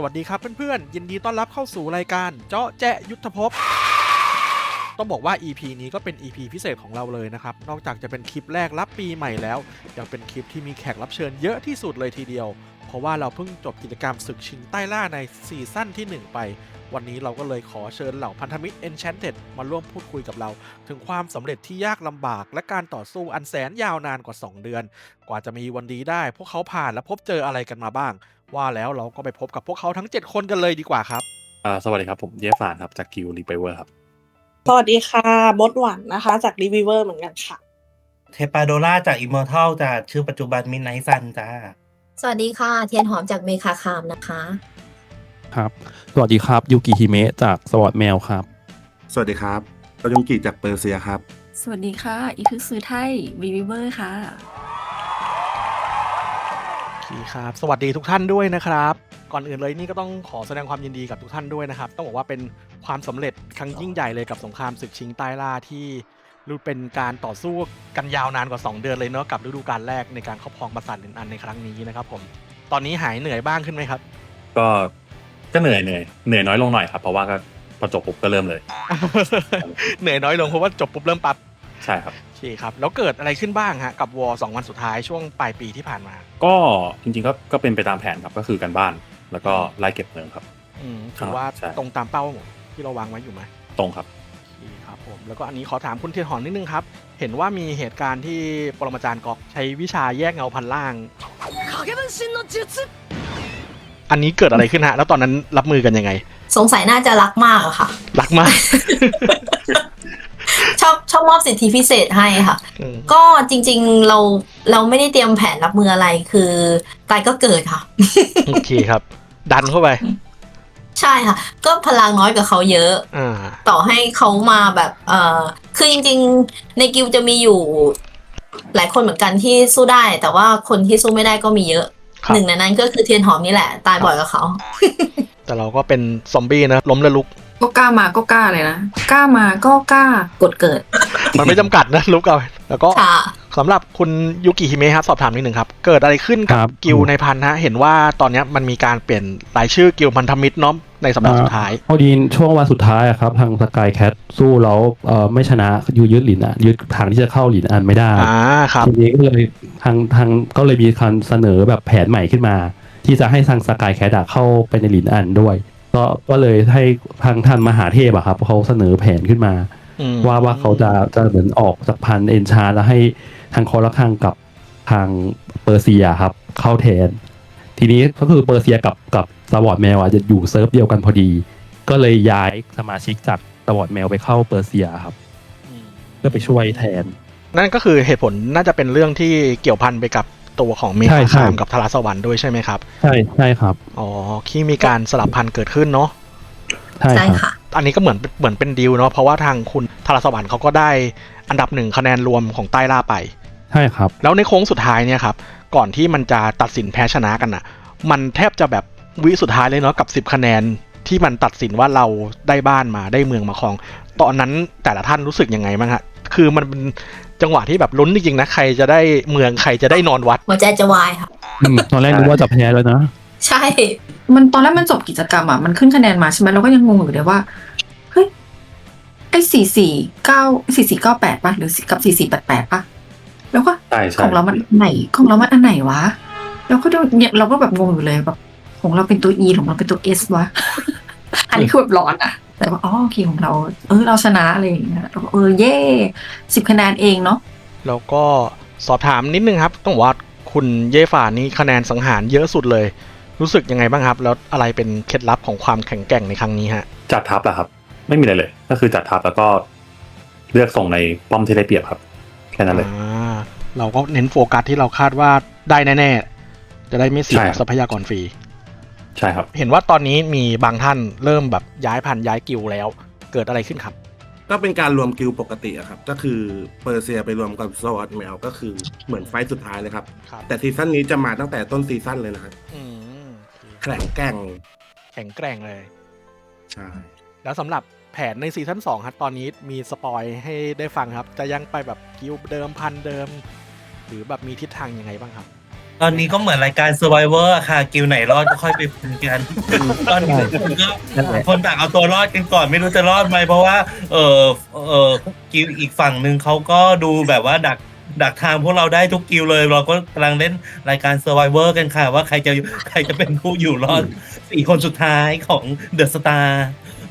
สวัสดีครับเพื่อนๆ ยินดีต้อนรับเข้าสู่รายการเจาะแจะยุทธภพ ต้องบอกว่า EP นี้ก็เป็น EP พิเศษของเราเลยนะครับ นอกจากจะเป็นคลิปแรกรับปีใหม่แล้ว ยังเป็นคลิปที่มีแขกรับเชิญเยอะที่สุดเลยทีเดียว เพราะว่าเราเพิ่งจบกิจกรรมศึกชิงใต้ล่าในซีซั่นที่ 1 ไป วันนี้เราก็เลยขอเชิญเหล่าพันธมิตร Enchanted มาร่วมพูดคุยกับเรา ถึงความสำเร็จที่ยากลำบาก และการต่อสู้อันแสนยาวนานกว่า 2 เดือน กว่าจะมีวันดีได้ พวกเขาผ่านและพบเจออะไรกันมาบ้าง ว่าแล้วเราก็ไปพบกับพวกเขาทั้ง 7 คนกันเลยดีกว่าครับ อ่าสวัสดีครับผมเยฟานครับจากกิวรีไปเวอร์ครับ สวัสดีค่ะบดหวันนะคะ จากรีวิเวอร์เหมือนกันค่ะ เทปาโดล่าจากอิมมอร์ทัลจากชื่อปัจจุบันมินไนซันจ้า สวัสดีค่ะ เทียนหอมจากเมคาคามนะคะ ครับ สวัสดีครับยูกิฮิเมะจากสวอตแมวครับ สวัสดีครับตยุงกิจากเปอร์เซียครับ สวัสดีค่ะ อีคือซื้อไทยวีวิเวอร์ค่ะโอ เคครับสวัสดีทุกท่านด้วยนะครับ ก่อนอื่นเลยนี่ก็ต้องขอแสดงความยินดีกับทุกท่านด้วยนะครับ ต้องบอกว่าเป็นความสำเร็จครั้งยิ่งใหญ่เลยกับสงครามศึกชิงใต้ล่าที่รู้เป็นการต่อสู้กันยาวนานกว่า 2 เดือนเลยเนาะกับฤดูกาลแรกในการครอบครองปราสาทลินอันในครั้งนี้นะครับ ผม ตอนนี้หายเหนื่อยบ้างขึ้นไหมครับ ก็ก็เหนื่อยเหนื่อยเหนื่อยน้อยลงหน่อยครับ เพราะว่าก็พอจบปุ๊บก็เริ่มเลย เหนื่อยน้อยลงเพราะว่าจบปุ๊บเริ่มปั๊บใช่ครับโอ เคครับ แล้วเกิดอะไรขึ้นบ้างฮะกับวอร์สองวันสุดท้ายช่วงปลายปีที่ผ่านมา ก็จริงๆก็ก็เป็นไปตามแผนครับก็คือการบ้านแล้วก็ไล่เก็บเงินครับ อืมถือว่าใช่ ตรงตามเป้าที่เราวางไว้อยู่ไหมตรงครับดีครับผมแล้วก็อันนี้ขอถามคุณเทียนหอมนิดนึงครับ เห็นว่ามีเหตุการณ์ที่ปรมาจารย์กอกใช้วิชาแยกเงาพันล่างอันนี้เกิดอะไรขึ้นฮะ แล้วตอนนั้นรับมือกันยังไง สงสัยน่าจะรักมากอะค่ะ รักมาก ชอบชอบมอบสิทธิพิเศษให้ค่ะ อืมก็จริงๆเราเราไม่ได้เตรียมแผนรับมืออะไรคือตายก็เกิดค่ะ โอเคครับ ดันเข้าไป ใช่ค่ะ ก็พลังน้อยกว่าเขาเยอะ อ่า ต่อให้เขามาแบบเอ่อคือจริงๆ ในกิลด์จะมีอยู่ หลายคนเหมือนกันที่สู้ได้ แต่ว่าคนที่สู้ไม่ได้ก็มีเยอะ ครับ หนึ่งในนั้นก็คือเทียนหอมนี่แหละ ตายบ่อยกว่าเขา แต่เราก็เป็นซอมบี้นะ ล้มและลุก ก็กล้ามาก็กล้าเลยนะกล้ามาก็กล้ากดเกิดมันไม่จำกัดนะลุกเอาแล้วก็ค่ะ สำหรับคุณยูกิฮิเมะครับสอบถามนิดหนึ่งครับ เกิดอะไรขึ้นกัครับบ กิลด์ในพันฮะเห็นว่าตอนเนี้ยมันมีการเปลี่ยนรายชื่อกิลด์พันธมิตรเนาะในสัปดาห์สุดท้าย พอดีช่วงวันสุดท้ายอะครับ ทางสกายแคทสู้แล้วเอ่อไม่ชนะยูยึดหลินอะยึดทางที่จะเข้าหลินอันไม่ได้ อ่าครับ ทีนี้ก็เลยทางทางก็เลยมีการเสนอแบบแผนใหม่ขึ้นมา ที่จะให้ทางสกายแคทเข้าไปในหลินอันด้วย ก็ก็เลยให้ทางท่านมหาเทพอะครับเขาเสนอแผนขึ้นมาอืมว่าว่าเขาจะจะเหมือนออกจากพันเอนชาแล้วให้ทางคอร์ละคังกับทางเปอร์เซียครับ เข้าแทน ทีนี้ก็คือเปอร์เซียกับกับสวอตแมวอะจะอยู่เซิร์ฟเดียวกันพอดี ก็เลยย้ายสมาชิกจากสวอตแมวไปเข้าเปอร์เซียครับเพื่อไปช่วยแทน นั่นก็คือเหตุผลน่าจะเป็นเรื่องที่เกี่ยวพันไปกับ ตัวของเมใช่ฆาใช่คามกับทาราสวรรค์ด้วยใช่ไหมครับ ใช่ใช่ครับอ๋อที่มีการสลับพันธุ์เกิดขึ้นเนาะใช่ใช่ครับค่ะ อันนี้ก็เหมือนเหมือนเป็นดีลเนาะเพราะว่าทางคุณทาราสวรรค์เขาก็ได้อันดับหนึ่งคะแนนรวมของใต้ล่าไป ใช่ครับ แล้วในโค้งสุดท้ายเนี่ยครับ ก่อนที่มันจะตัดสินแพ้ชนะกันอะ มันแทบจะแบบวิสุดท้ายเลยเนาะกับ 10 คะแนนที่มันตัดสินว่าเราได้บ้านมาได้เมืองมาครอง ตอนนั้นแต่ละท่านรู้สึกยังไงบ้างฮะ คือมันเป็น จังหวะที่แบบลุ้นจริงๆนะใครจะได้เมืองใครจะได้นอนวัด หัวใจจะวายค่ะอืมตอนแรกนึกว่าจะแพ้แล้วนะ ใช่ มันตอนแรกมันจบกิจกรรมอะมันขึ้นคะแนนมาใช่ไหมเราก็ยังงงอยู่เลยว่าเฮ้ยไอ้สี่สี่เก้าสี่สี่เก้าแปดป่ะหรือกับสี่สี่แปดแปดป่ะแล้วก็ใช่ใช่ของเรามันอันไหนของเรามันอันไหนวะแล้วก็ดูเนี่ยเราก็แบบงงอยู่เลยแบบของเราเป็นตัว E ของเราเป็นตัว S วะ อันนี้คือแบบร้อนอะ แต่ว่าอ๋อโอเคของเรา เออเราชนะอะไรอย่างเงี้ยเราก็เออเย่สิบคะแนนเองเนาะแล้วก็สอบถามนิดนึงครับ ต้องบอกว่าคุณเย่ฝ่านี่คะแนนสังหารเยอะสุดเลย รู้สึกยังไงบ้างครับ แล้วอะไรเป็นเคล็ดลับของความแข็งแกร่งในครั้งนี้ฮะ จัดทัพแหละครับ ไม่มีอะไรเลย ก็คือจัดทัพแล้วก็เลือกส่งในป้อมที่ได้เปรียบครับแค่นั้นเลยอ่าเราก็เน้นโฟกัสที่เราคาดว่าได้แน่ๆจะได้ไม่เสียใช่ครับทรัพยากรฟรี ใช่ครับ เห็นว่าตอนนี้มีบางท่านเริ่มแบบย้ายพันธุ์ย้ายกิลด์แล้ว เกิดอะไรขึ้นครับ ก็เป็นการรวมกิลด์ปกติอะครับ ก็คือเปอร์เซียไปรวมกับสวอตแมวก็คือเหมือนไฟต์สุดท้ายเลยครับ ครับแต่ซีซั่นนี้จะมาตั้งแต่ต้นซีซั่นเลยนะครับอืมแข็งแกร่งแข็งแกร่งเลย ใช่ แล้วสำหรับแผนในซีซั่น2ครับตอนนี้มีสปอยให้ได้ฟังครับ จะยังไปแบบกิลด์เดิมพันธุ์เดิม หรือแบบมีทิศทางยังไงบ้างครับ ตอนนี้ก็เหมือนรายการ Survivor อะค่ะ กิวไหนรอดก็ค่อยไปคุยกัน ตอนนี้ผมก็นั่นแหละคนต่างเอาตัวรอดกันก่อนไม่รู้จะรอดไหมเพราะว่า เออเออกิวอีกฝั่งหนึ่งเขาก็ดูแบบว่าดักดักทางพวกเราได้ทุกกิวเลย เราก็กำลังเล่นรายการ Survivor กันค่ะ ว่าใครจะใครจะเป็นผู้อยู่รอดสี่คนสุดท้ายของ The Star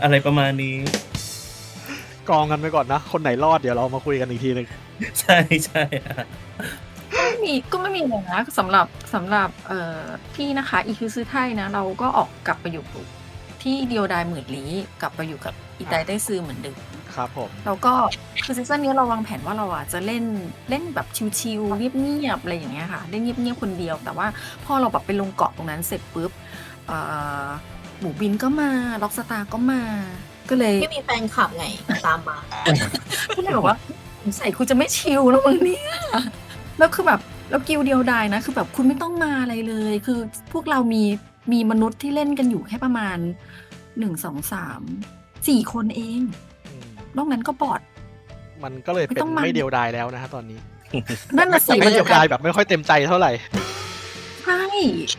อะไรประมาณนี้ กองกันไปก่อนนะ คนไหนรอดเดี๋ยวเรามาคุยกันอีกทีหนึง ใช่ใช่อะ ไม่มีก็ไม่มีเลยนะสำหรับสำหรับเอ่อพี่นะคะอีคือซื้อไทยนะ เราก็ออกกลับไปอยู่ที่เดียวดายหมื่นลี้กลับไปอยู่กับอีไดได้ซื้อเหมือนเดิมครับผมแล้วก็คือซีซั่นนี้เราวางแผนว่าเราอะจะเล่นเล่นแบบชิลๆเงียบๆอะไรอย่างเงี้ยค่ะเล่นเงียบๆคนเดียว แต่ว่าพอเราแบบไปลงเกาะตรงนั้นเสร็จปุ๊บเอ่อหมูบินก็มาล็อกสตาร์ก็มาก็เลยไม่มีแฟนคลับไงตามมาก็เลยบอกว่าสงสัยคุณจะไม่ชิลแล้วมั้งเนี่ย แล้วคือแบบแล้วกิวเดียวดายนะ คือแบบคุณไม่ต้องมาอะไรเลย คือพวกเรามีมีมนุษย์ที่เล่นกันอยู่แค่ประมาณหนึ่งสองสามสี่คนเองอืมนอกนั้นก็บอด มันก็เลยไม่เป็นต้องมาไม่เดียวดายแล้วนะฮะตอนนี้ นั่นน่ะแต่สิไม่เดียวดายแบบไม่ค่อยเต็มใจเท่าไหร่ใช่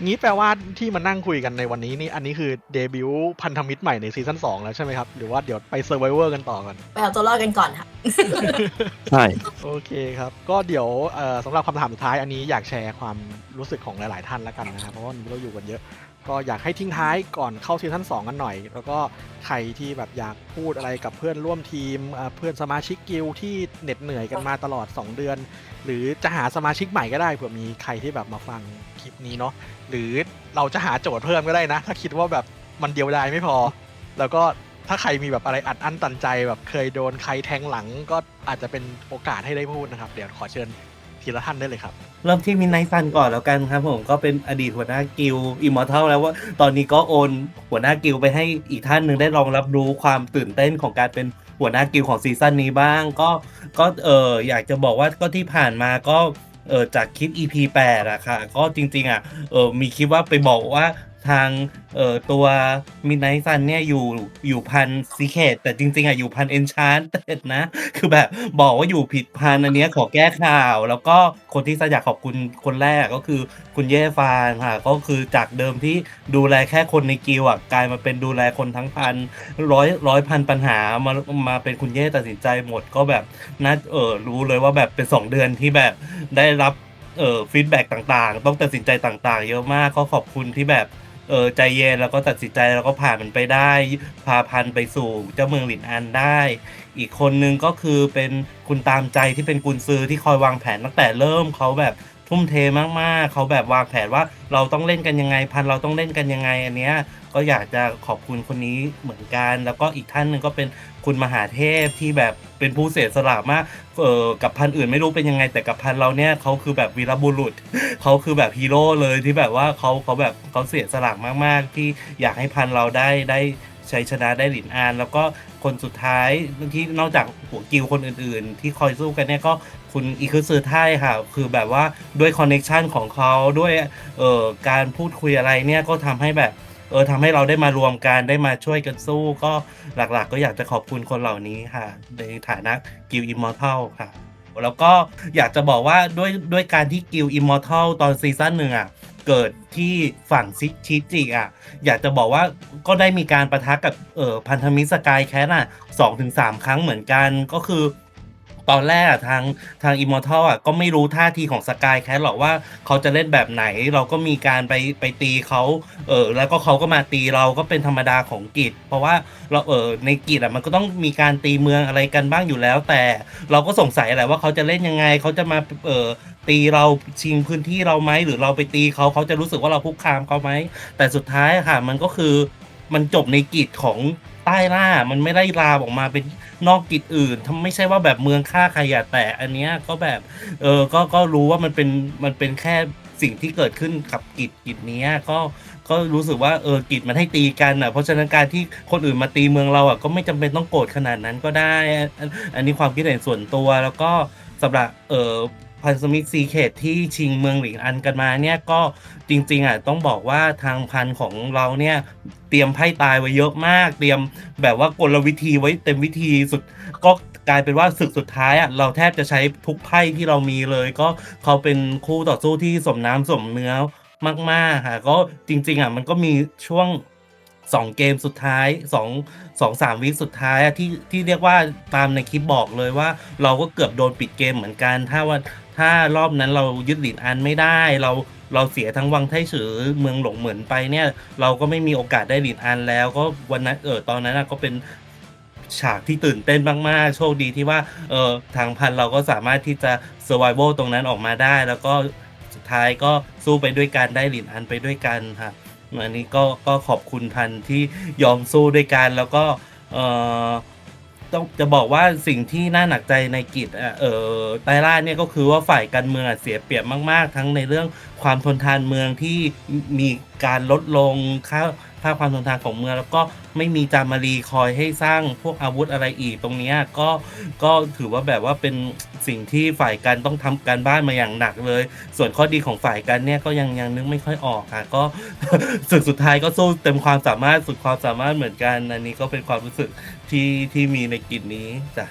งี้แปลว่าที่มานั่งคุยกันในวันนี้นี่อันนี้คือเดบิวต์พันธมิตรใหม่ในซีซั่น2แล้วใช่ไหมครับ หรือว่าเดี๋ยวไปเซอร์ไวเวอร์กันต่อกันไปเอาตัวรอดกันก่อนค่ะ ใช่ โอเคครับ ก็เดี๋ยวเอ่อสำหรับคำถามสุดท้ายอันนี้อยากแชร์ความรู้สึกของหลาย ๆ ท่านแล้วกันนะครับเพราะว่าวันนี้เราอยู่กันเยอะ ก็อยากให้ทิ้งท้ายก่อนเข้าซีซั่น2กันหน่อย แล้วก็ใครที่แบบอยากพูดอะไรกับเพื่อนร่วมทีมเพื่อนสมาชิกกิลด์ที่เหน็ดเหนื่อยกันมาตลอด 2 เดือน หรือจะหาสมาชิกใหม่ก็ได้เผื่อมีใครที่แบบมาฟังคลิปนี้เนาะหรือเราจะหาโจทย์เพิ่มก็ได้นะ ถ้าคิดว่าแบบมันเดียวดายไม่พอ แล้วก็ถ้าใครมีแบบอะไรอัดอั้นตันใจแบบเคยโดนใครแทงหลังก็อาจจะเป็นโอกาสให้ได้พูดนะครับ เดี๋ยวขอเชิญ ทีละท่านได้เลยครับ เริ่มที่มินไนซันก่อนแล้วกันครับผมก็เป็นอดีตหัวหน้ากิลอิมมอร์ทัลแล้วว่าตอนนี้ก็โอนหัวหน้ากิลไปให้อีกท่านหนึ่งได้ลองรับรู้ความตื่นเต้นของการเป็นหัวหน้ากิลของซีซั่นนี้บ้าง ก็ก็เอออยากจะบอกว่าก็ที่ผ่านมาก็เออจากคลิป EP 8อะค่ะ ก็จริงๆอะเออมีคลิปว่าไปบอกว่า ทางเอ่อตัวมินไนซันเนี่ยอยู่อยู่พันซีเคตแต่จริง ๆอะอยู่พันเอนชานเต็ดนะ คือแบบบอกว่าอยู่ผิดพันอันเนี้ยขอแก้ข่าว แล้วก็คนที่อยากขอบคุณคนแรกก็คือคุณเย่ฟานค่ะก็คือจากเดิมที่ดูแลแค่คนในกิวอะกลายมาเป็นดูแลคนทั้งพันร้อยร้อยพันปัญหามามาเป็นคุณเย่ตัดสินใจหมดก็แบบน่าเออรู้เลยว่าแบบเป็นสองเดือนที่แบบได้รับเออฟีดแบ็กต่างๆ ต้องตัดสินใจต่างๆ เยอะมากก็ขอบคุณที่แบบ เออใจเย็นแล้วก็ตัดสินใจแล้วก็ผ่านมันไปได้ พาพันไปสู่เจ้าเมืองหลินอันได้ อีกคนนึงก็คือเป็นคุณตามใจที่เป็นกุนซือที่คอยวางแผนตั้งแต่เริ่มเขาแบบ ทุ่มเทมากๆ เขาแบบวางแผนว่าเราต้องเล่นกันยังไงพันเราต้องเล่นกันยังไงอันเนี้ยก็อยากจะขอบคุณคนนี้เหมือนกัน แล้วก็อีกท่านหนึ่งก็เป็นคุณมหาเทพที่แบบเป็นผู้เสียสละมากเออกับพันอื่นไม่รู้เป็นยังไง แต่กับพันเราเนี่ยเขาคือแบบวีรบุรุษเขาคือแบบฮีโร่เลยที่แบบว่าเขาเขาแบบเขาเสียสละมากๆ ที่อยากให้พันเราได้ได้ ชัยชนะได้หลินอาน แล้วก็คนสุดท้ายที่นอกจากหัวกิวคนอื่นๆ ที่คอยสู้กันเนี่ยก็คุณอีคือซือไทยค่ะ คือแบบว่าด้วยคอนเน็ชันของเขาด้วยเอ่อการพูดคุยอะไรเนี่ยก็ทำให้แบบเออทำให้เราได้มารวมกันได้มาช่วยกันสู้ ก็หลักๆ ก็อยากจะขอบคุณคนเหล่านี้ค่ะ ในฐานะกิวอิมมอร์ทัลค่ะ แล้วก็อยากจะบอกว่าด้วยด้วยการที่กิลอิมมอร์ทัลตอนซีซั่นหนึ่งอะ เกิดที่ฝั่งซิชิจิอะ อยากจะบอกว่าก็ได้มีการประทะกับเอ่อพันธมิตรสกายแคทอะสองถึงสามครั้งเหมือนกันก็คือตอนแรกอะทางทางอิมมอร์ทัลอะก็ไม่รู้ท่าทีของสกายแคทหรอกว่าเขาจะเล่นแบบไหน เราก็มีการไปไปตีเขาเออแล้วก็เขาก็มาตีเราก็เป็นธรรมดาของกิจ เพราะว่าเราเออในกิจอะมันก็ต้องมีการตีเมืองอะไรกันบ้างอยู่แล้ว แต่เราก็สงสัยแหละว่าเขาจะเล่นยังไงเขาจะมาเออ ตีเราชิงพื้นที่เราไหมหรือเราไปตีเขาเขาจะรู้สึกว่าเราคุกคามเขาไหมแต่สุดท้ายค่ะมันก็คือมันจบในกิจของใต้ล่ามันไม่ได้ลาออกมาเป็นนอกกิจอื่นทำไม่ใช่ว่าแบบเมืองฆ่าใครอย่าแต่อันเนี้ยก็แบบเออก็ก็รู้ว่ามันเป็นมันเป็นแค่สิ่งที่เกิดขึ้นกับกิจกิจเนี้ยก็ก็รู้สึกว่าเออกิจมันให้ตีกันอะเพราะฉะนั้นการที่คนอื่นมาตีเมืองเราอะก็ไม่จำเป็นต้องโกรธขนาดนั้นก็ได้ อันนี้ความคิดเห็นส่วนตัวแล้วก็สำหรับเออ พันสมิธซีเคทที่ชิงเมืองหลิงอันกันมาเนี่ยก็จริงๆอะต้องบอกว่าทางพันของเราเนี่ยเตรียมไพ่ตายไว้เยอะมาก เตรียมแบบว่ากลวิธีไว้เต็มวิธีสุดก็กลายเป็นว่าศึกสุดท้ายอะเราแทบจะใช้ทุกไพ่ที่เรามีเลย ก็เขาเป็นคู่ต่อสู้ที่สมน้ำสมเนื้อมากๆค่ะก็จริงๆอะมันก็มีช่วง สองเกมสุดท้ายสองสองสามวิสุดท้ายที่ที่เรียกว่าตามในคลิปบอกเลยว่า เราก็เกือบโดนปิดเกมเหมือนกัน ถ้าว่าถ้ารอบนั้นเรายึดหลินอันไม่ได้ เราเราเสียทั้งวังไทฉือเมืองหลงเหมือนไปเนี่ย เราก็ไม่มีโอกาสได้หลินอันแล้ว ก็วันนั้นเออตอนนั้นก็เป็นฉากที่ตื่นเต้นมากๆ โชคดีที่ว่าเออทางพันเราก็สามารถที่จะ survival ตรงนั้นออกมาได้ แล้วก็สุดท้ายก็สู้ไปด้วยกันได้หลินอันไปด้วยกันค่ะ อันนี้ก็ก็ขอบคุณพันที่ยอมสู้ด้วยกันแล้วก็เออ ต้องจะบอกว่าสิ่งที่น่าหนักใจในกิจอะเออไตรล่าเนี่ยก็คือว่าฝ่ายการเมืองเสียเปรียบมาก ๆ ทั้งในเรื่องความทนทานเมืองที่มีการลดลงค่าค่าความทนทานของเมือง แล้วก็ไม่มีจามารีคอยให้สร้างพวกอาวุธอะไรอีกตรงนี้ก็ก็ถือว่าแบบว่าเป็นสิ่งที่ฝ่ายการต้องทำการบ้านมาอย่างหนักเลย ส่วนข้อดีของฝ่ายกันเนี่ยก็ยังยังนึกไม่ค่อยออกค่ะ ก็ศึกสุดท้ายก็สู้เต็มความสามารถสุดความสามารถเหมือนกันอันนี้ก็เป็นความรู้สึก ที่ที่มีในกิจนี้จ้ะ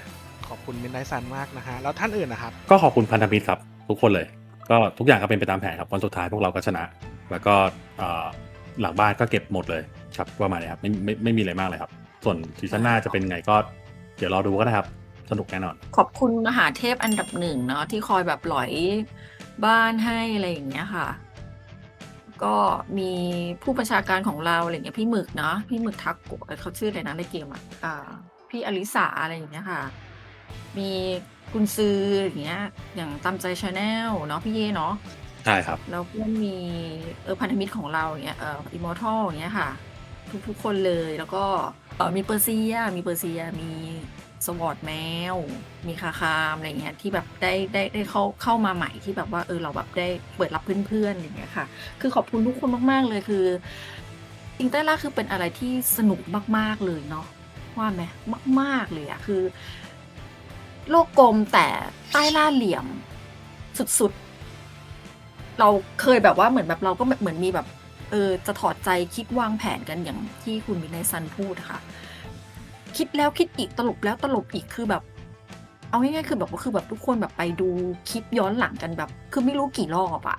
ขอบคุณมินไนซันมากนะฮะแล้วท่านอื่นนะครับ ก็ขอบคุณพันธมิตรครับทุกคนเลย ก็ทุกอย่างก็เป็นไปตามแผนครับวันสุดท้ายพวกเราก็ชนะ แล้วก็เอ่อหลังบ้านก็เก็บหมดเลยครับประมาณนี้ครับไม่ไม่ไม่มีอะไรมากเลยครับ ส่วนซีซั่นหน้าจะเป็นไงก็เดี๋ยวรอดูก็ได้ครับ สนุกแน่นอน ขอบคุณมหาเทพอันดับหนึ่งเนาะที่คอยแบบหลอยบ้านให้อะไรอย่างเงี้ยค่ะ ก็มีผู้ประชาการของเราอะไรอย่างเงี้ยพี่หมึกเนาะพี่หมึกทักโกะเขาชื่ออะไรนะในเกมอะอ่าพี่อลิสาอะไรอย่างเงี้ยค่ะ มีกุนซืออย่างเงี้ย อย่างตามใจชาแนลเนาะพี่เย่เนาะใช่ครับ แล้วก็มีเออพันธมิตรของเราอย่างเงี้ยเอออิมมอร์ทัลอย่างเงี้ยค่ะ ทุกๆคนเลยแล้วก็เออมีเปอร์เซีย มีเปอร์เซียมี สวอตแมว มีคาคามอะไรเงี้ยที่แบบได้ได้ได้เข้าเข้ามาใหม่ที่แบบว่าเออเราแบบได้เปิดรับเพื่อนๆอย่างเงี้ยค่ะ คือขอบคุณทุกคนมาก ๆ เลยคือจริงใต้ล่าคือเป็นอะไรที่สนุกมาก ๆ เลยเนาะว่าไหมมาก ๆ เลยอะคือ โลกกลมแต่ใต้ล่าเหลี่ยมสุดๆ เราเคยแบบว่าเหมือนแบบเราก็เหมือนมีแบบ เออจะถอดใจคิดวางแผนกันอย่างที่คุณมินายซันพูดค่ะ คิดแล้วคิดอีกตลบแล้วตลบอีกคือแบบ เอาง่ายๆคือแบบว่าคือแบบทุกคนแบบไปดูคลิปย้อนหลังกันแบบ คือไม่รู้กี่รอบอะ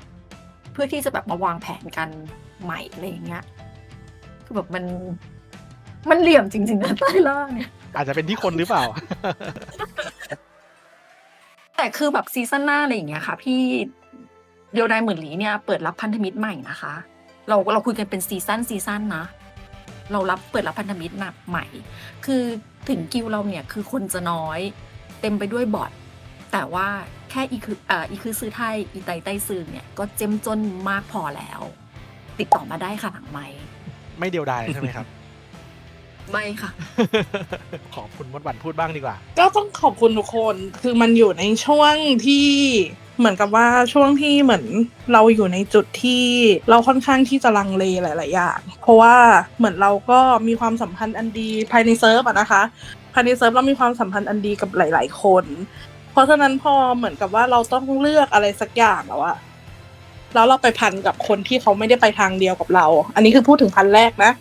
เพื่อที่จะแบบมาวางแผนกันใหม่อะไรอย่างเงี้ย คือแบบมัน มันเหลี่ยมจริงๆนะใต้ล่างเนี่ย อาจจะเป็นที่คนหรือเปล่า แต่คือแบบซีซั่นหน้าอะไรอย่างเงี้ยค่ะ พี่เดียวดายหมื่นหลีเนี่ยเปิดรับพันธมิตรใหม่นะคะ เราเราคุยกันเป็นซีซั่นซีซั่นนะ เรารับเปิดรับพันธมิตรหนักใหม่ คือถึงกิวเราเนี่ยคือคนจะน้อย เต็มไปด้วยบอทแต่ว่าแค่อีคืออ่ออีคือซื้อไทยอีไตไต้ซื้อเนี่ยก็เจ้มจนมากพอแล้ว ติดต่อมาได้ค่ะหลังไมไม่เดียวดายใช่ไหมครับ ไม่ค่ะ ขอบคุณมดวันพูดบ้างดีกว่า ก็ต้องขอบคุณทุกคน คือมันอยู่ในช่วงที่เหมือนกับว่าช่วงที่เหมือนเราอยู่ในจุดที่เราค่อนข้างที่จะลังเลหลาย ๆ อย่าง เพราะว่าเหมือนเราก็มีความสัมพันธ์อันดีภายในเซิร์ฟอะนะคะภายในเซิร์ฟเรามีความสัมพันธ์อันดีกับหลาย ๆ คน เพราะฉะนั้นพอเหมือนกับว่าเราต้องเลือกอะไรสักอย่างแล้วอะแล้วเราไปพันกับคนที่เขาไม่ได้ไปทางเดียวกับเรา อันนี้คือพูดถึงพันแรกนะ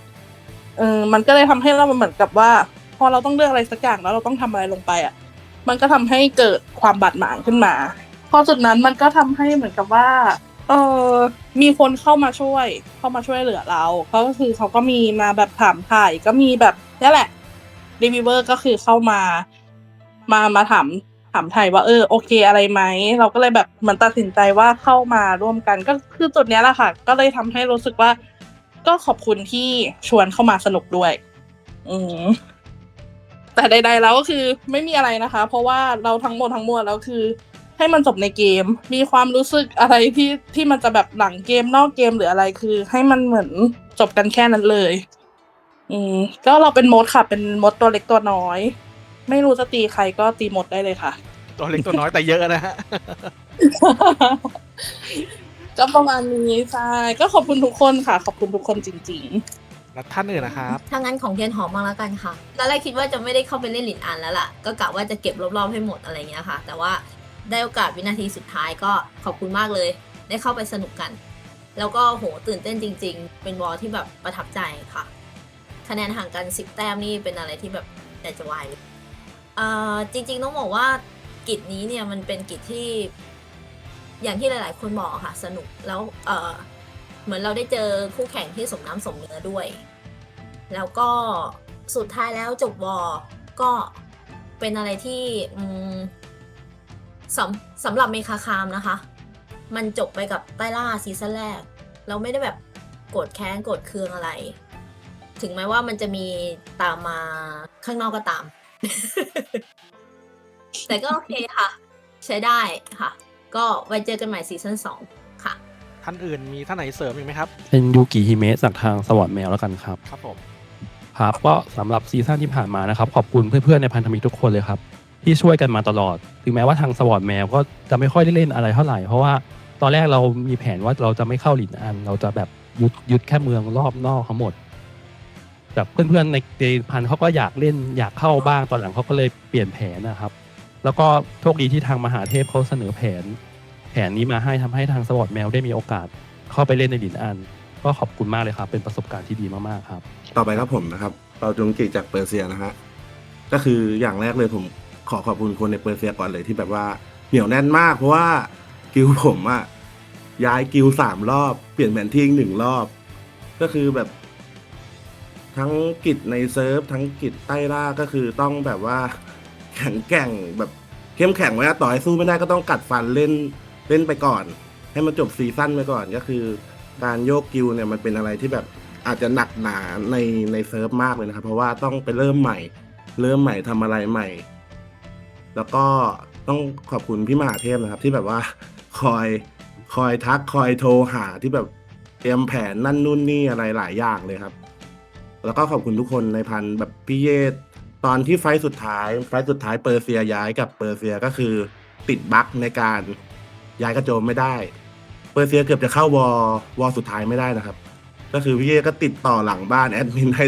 เออมันก็เลยทำให้เราเหมือนกับว่า พอเราต้องเลือกอะไรสักอย่างแล้วเราต้องทำอะไรลงไปอะ มันก็ทำให้เกิดความบาดหมางขึ้นมา พอจุดนั้นมันก็ทำให้เหมือนกับว่าเออมีคนเข้ามาช่วย เข้ามาช่วยเหลือเราเขาก็คือเขาก็มีมาแบบถามถ่ายก็มีแบบนี่แหละรีวิวเวอร์ก็คือเข้ามา มามาถามถามไทยว่าเออโอเคอะไรไหมเราก็เลยแบบเหมือนตัดสินใจว่าเข้ามาร่วมกัน ก็คือจุดนี้แหละค่ะ ก็เลยทำให้รู้สึกว่า ก็ขอบคุณที่ชวนเข้ามาสนุกด้วย อืมแต่ใดๆแล้วก็คือไม่มีอะไรนะคะ เพราะว่าเราทั้งหมดทั้งมวลแล้วคือ ให้มันจบในเกม มีความรู้สึกอะไรที่ที่มันจะแบบหลังเกมนอกเกมหรืออะไรคือ ให้มันเหมือนจบกันแค่นั้นเลย อืมก็เราเป็นมดค่ะ เป็นมดตัวเล็กตัวน้อย ไม่รู้จะตีใครก็ตีมดได้เลยค่ะ ตัวเล็กตัวน้อยแต่เยอะนะฮะ ก็ประมาณนี้ใช่ก็ขอบคุณทุกคนค่ะ ขอบคุณทุกคนจริงๆแล้วท่านอื่นนะครับถ้างั้นของเทียนหอมมางแล้วกันค่ะ ตอนแรกคิดว่าจะไม่ได้เข้าไปเล่นหลินอันแล้วล่ะ ก็กะว่าจะเก็บรอบๆให้หมดอะไรเงี้ยค่ะ แต่ว่าได้โอกาสวินาทีสุดท้ายก็ขอบคุณมากเลย ได้เข้าไปสนุกกัน แล้วก็โหตื่นเต้นจริง ๆ เป็นวอลที่แบบประทับใจค่ะ คะแนนห่างกัน 10 แต้มนี่เป็นอะไรที่แบบอยากจะวายเลยเอ่อจริงๆต้องบอกว่ากิจนี้เนี่ยมันเป็นกิจที่ อย่างที่หลาย ๆ คนบอกค่ะ สนุกแล้วเออเหมือนเราได้เจอคู่แข่งที่สมน้ำสมเนื้อด้วย แล้วก็สุดท้ายแล้วจบวอก็เป็นอะไรที่สำสำหรับเมคาคามนะคะ มันจบไปกับใต้ล่าซีซั่นแรก เราไม่ได้แบบโกรธแค้นโกรธเคืองอะไร ถึงแม้ว่ามันจะมีตามมาข้างนอกก็ตาม แต่ก็โอเคค่ะ ใช้ได้ค่ะ ก็ไว้เจอกันใหม่ซีซั่นสองค่ะ ท่านอื่นมีท่านไหนเสริมอีกไหมครับ เป็นยูกิฮิเมะจากทางสวอตแมวแล้วกันครับ ครับผม ครับก็สำหรับซีซั่นที่ผ่านมานะครับขอบคุณเพื่อนๆในพันธมิตรทุกคนเลยครับ ที่ช่วยกันมาตลอด ถึงแม้ว่าทางสวอตแมวก็จะไม่ค่อยได้เล่นอะไรเท่าไหร่ เพราะว่าตอนแรกเรามีแผนว่าเราจะไม่เข้าหลินอัน เราจะแบบยึดยึดแค่เมืองรอบนอกทั้งหมดแต่เพื่อนๆในในพันเขาก็อยากเล่นอยากเข้าบ้างตอนหลังเขาก็เลยเปลี่ยนแผนนะครับ แล้วก็โชคดีที่ทางมหาเทพเขาเสนอแผน แผนนี้มาให้ทำให้ทางสวอตแมวได้มีโอกาสเข้าไปเล่นในหลินอัน ก็ขอบคุณมากเลยครับ เป็นประสบการณ์ที่ดีมากๆครับ ต่อไปครับผมนะครับเปาจงกิจากเปอร์เซียนะฮะก็คืออย่างแรกเลยผมขอขอบคุณคนในเปอร์เซียก่อนเลยที่แบบว่าเหนียวแน่นมากเพราะว่ากิลผมอะย้ายกิลสามรอบ เปลี่ยนแผนที่อีกหนึ่งรอบ ก็คือแบบ ทั้งกิจในเซิร์ฟทั้งกิจใต้ล่าก็คือต้องแบบว่า แข็งแกร่งแบบเข้มแข็งไว้อะต่อให้สู้ไม่ได้ก็ต้องกัดฟันเล่นเล่นไปก่อน ให้มันจบซีซั่นไปก่อนก็คือ การโยกกิลเนี่ยมันเป็นอะไรที่แบบอาจจะหนักหนาในในเซิร์ฟมากเลยนะครับ เพราะว่าต้องไปเริ่มใหม่ เริ่มใหม่ทำอะไรใหม่ แล้วก็ต้องขอบคุณพี่มหาเทพนะครับ ที่แบบว่าคอยคอยทักคอยโทรหาที่แบบเตรียมแผนนั่นนู่นนี่อะไรหลายอย่างเลยครับ แล้วก็ขอบคุณทุกคนในพันแบบพี่เยศ ตอนที่ไฟสุดท้ายไฟสุดท้ายเปอร์เซียย้ายกับเปอร์เซียก็คือติดบั๊กในการย้ายกระโจมไม่ได้ เปอร์เซียเกือบจะเข้าวอวอสุดท้ายไม่ได้นะครับ ก็คือพี่เยศก็ติดต่อหลังบ้านแอดมินให้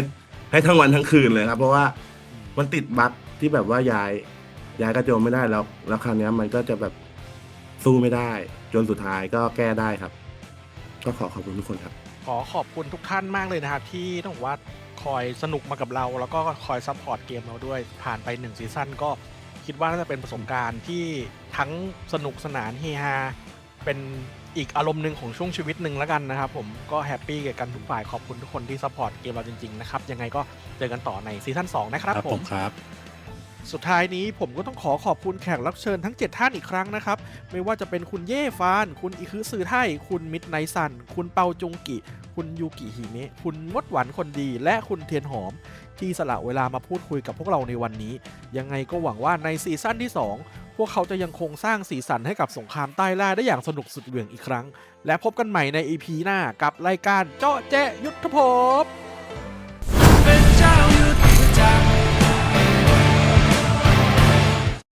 ให้ทั้งวันทั้งคืนเลยครับ เพราะว่ามันติดบั๊กที่แบบว่าย้ายย้ายกระโจมไม่ได้แล้ว แล้วคราวนี้มันก็จะแบบสู้ไม่ได้ จนสุดท้ายก็แก้ได้ครับ ก็ขอขอบคุณทุกคนครับ อขอบคุณทุกท่านมากเลยนะครับ ที่ต้องว่าคอยสนุกมากับเรา แล้วก็คอยซัพพอร์ตเกมเราด้วย ผ่านไป1ซีซั่นก็คิดว่าน่าจะเป็นประสบการณ์ที่ทั้งสนุกสนานเฮฮาเป็นอีกอารมณ์หนึ่งของช่วงชีวิตหนึ่งแล้วกันนะครับผมก็แฮปปี้กับกันทุกฝ่ายขอบคุณทุกคนที่ซัพพอร์ตเกมเราจริงๆนะครับยังไงก็เจอกันต่อในซีซั่น2นะครับผมครับ สุดท้ายนี้ผมก็ต้องขอขอบคุณแขกรับเชิญทั้ง 7 ท่านอีกครั้งนะครับ ไม่ว่าจะเป็นคุณเย่ฟาน คุณอิคือซือไทย คุณมิดไนซัน คุณเปาจุงกิ คุณยูกิฮิเมะ คุณมดหวานคนดี และคุณเทียนหอม ที่สละเวลามาพูดคุยกับพวกเราในวันนี้ ยังไงก็หวังว่าในซีซั่นที่ 2 พวกเขาจะยังคงสร้างสีสันให้กับสงครามใต้ล่าได้อย่างสนุกสุดเหวี่ยงอีกครั้ง และพบกันใหม่ใน EP หน้ากับรายการเจาะแจะยุทธภพ